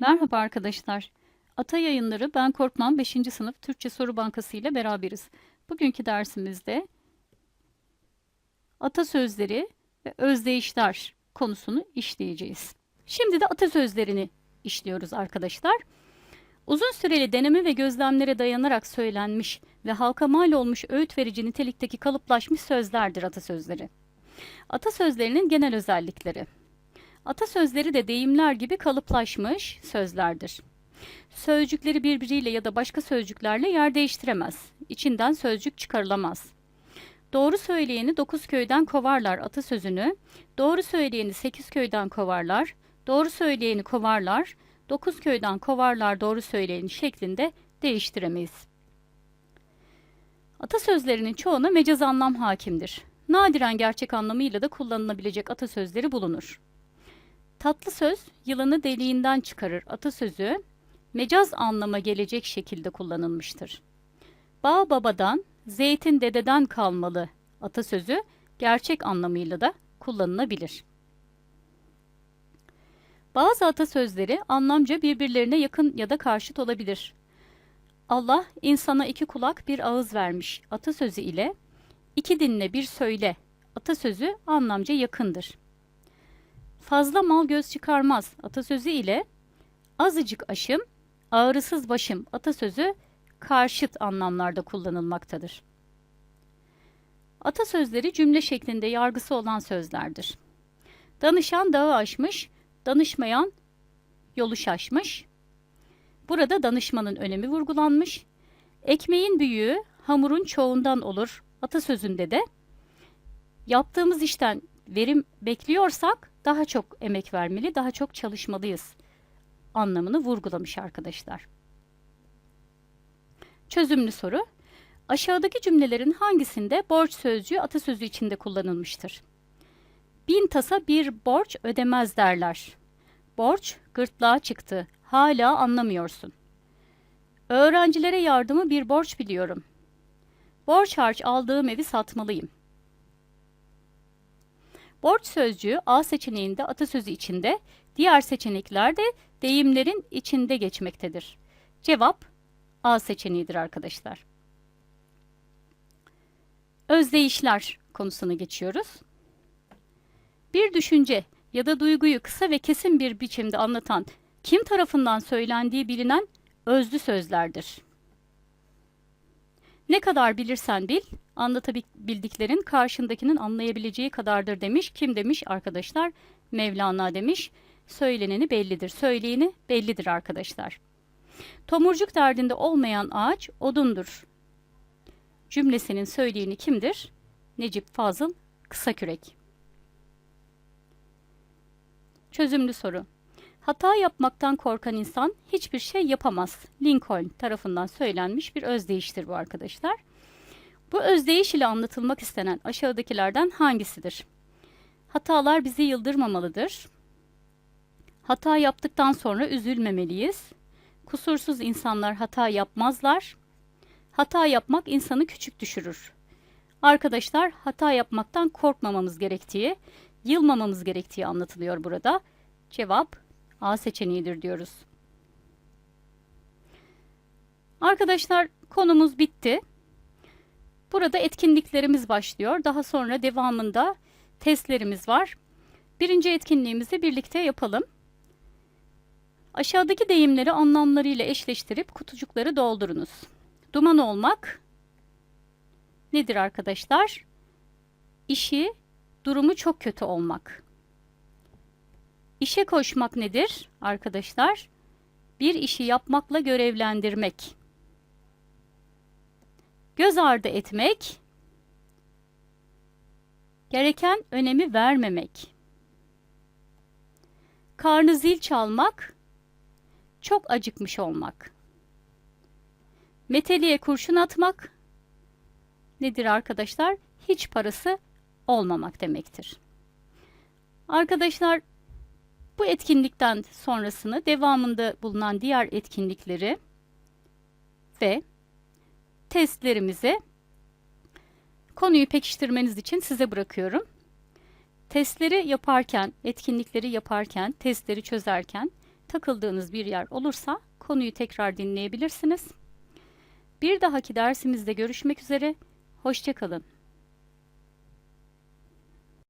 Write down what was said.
Merhaba arkadaşlar. Ata Yayınları Ben Korkmam 5. sınıf Türkçe Soru Bankası ile beraberiz. Bugünkü dersimizde atasözleri ve özdeyişler konusunu işleyeceğiz. Şimdi de atasözlerini işliyoruz arkadaşlar. Uzun süreli deneme ve gözlemlere dayanarak söylenmiş ve halka mal olmuş öğüt verici nitelikteki kalıplaşmış sözlerdir atasözleri. Atasözlerinin genel özellikleri. Atasözleri de deyimler gibi kalıplaşmış sözlerdir. Sözcükleri birbiriyle ya da başka sözcüklerle yer değiştiremez. İçinden sözcük çıkarılamaz. Doğru söyleyeni dokuz köyden kovarlar atasözünü, doğru söyleyeni sekiz köyden kovarlar, doğru söyleyeni kovarlar, dokuz köyden kovarlar doğru söyleyeni şeklinde değiştiremeyiz. Atasözlerinin çoğuna mecaz anlam hakimdir. Nadiren gerçek anlamıyla da kullanılabilecek atasözleri bulunur. Tatlı söz yılanı deliğinden çıkarır atasözü mecaz anlama gelecek şekilde kullanılmıştır. Bağ babadan, zeytin dededen kalmalı atasözü gerçek anlamıyla da kullanılabilir. Bazı atasözleri anlamca birbirlerine yakın ya da karşıt olabilir. Allah insana iki kulak bir ağız vermiş atasözü ile iki dinle bir söyle atasözü anlamca yakındır. Fazla mal göz çıkarmaz atasözü ile azıcık aşım, ağrısız başım atasözü karşıt anlamlarda kullanılmaktadır. Atasözleri cümle şeklinde yargısı olan sözlerdir. Danışan dağı aşmış, danışmayan yolu şaşmış. Burada danışmanın önemi vurgulanmış. Ekmeğin büyüğü hamurun çoğundan olur atasözünde de yaptığımız işten verim bekliyorsak daha çok emek vermeli, daha çok çalışmalıyız anlamını vurgulamış arkadaşlar. Çözümlü soru. Aşağıdaki cümlelerin hangisinde borç sözcüğü atasözü içinde kullanılmıştır? Bin tasa bir borç ödemez derler. Borç gırtlağa çıktı. Hala anlamıyorsun. Öğrencilere yardımı bir borç biliyorum. Borç harç aldığım evi satmalıyım. Borç sözcüğü A seçeneğinde atasözü içinde, diğer seçeneklerde deyimlerin içinde geçmektedir. Cevap A seçeneğidir arkadaşlar. Özdeyişler konusuna geçiyoruz. Bir düşünce ya da duyguyu kısa ve kesin bir biçimde anlatan kim tarafından söylendiği bilinen özlü sözlerdir. Ne kadar bilirsen bil, anlatabildiklerin karşındakinin anlayabileceği kadardır demiş. Kim demiş arkadaşlar? Mevlana demiş. Söyleneni bellidir, söyleyeni bellidir arkadaşlar. Tomurcuk derdinde olmayan ağaç odundur. Cümlesinin söyleyeni kimdir? Necip Fazıl Kısakürek. Çözümlü soru. Hata yapmaktan korkan insan hiçbir şey yapamaz. Lincoln tarafından söylenmiş bir özdeyiştir bu arkadaşlar. Bu özdeyiş ile anlatılmak istenen aşağıdakilerden hangisidir? Hatalar bizi yıldırmamalıdır. Hata yaptıktan sonra üzülmemeliyiz. Kusursuz insanlar hata yapmazlar. Hata yapmak insanı küçük düşürür. Arkadaşlar hata yapmaktan korkmamamız gerektiği, yılmamamız gerektiği anlatılıyor burada. Cevap A seçeneğidir diyoruz. Arkadaşlar konumuz bitti. Burada etkinliklerimiz başlıyor. Daha sonra devamında testlerimiz var. Birinci etkinliğimizi birlikte yapalım. Aşağıdaki deyimleri anlamlarıyla eşleştirip kutucukları doldurunuz. Duman olmak nedir arkadaşlar? İşi, durumu çok kötü olmak. İşe koşmak nedir arkadaşlar? Bir işi yapmakla görevlendirmek. Göz ardı etmek, gereken önemi vermemek. Karnı zil çalmak, çok acıkmış olmak. Meteliğe kurşun atmak nedir arkadaşlar? Hiç parası olmamak demektir. Arkadaşlar bu etkinlikten sonrasını devamında bulunan diğer etkinlikleri ve testlerimizi konuyu pekiştirmeniz için size bırakıyorum. Testleri yaparken, etkinlikleri yaparken, testleri çözerken takıldığınız bir yer olursa konuyu tekrar dinleyebilirsiniz. Bir dahaki dersimizde görüşmek üzere. Hoşçakalın.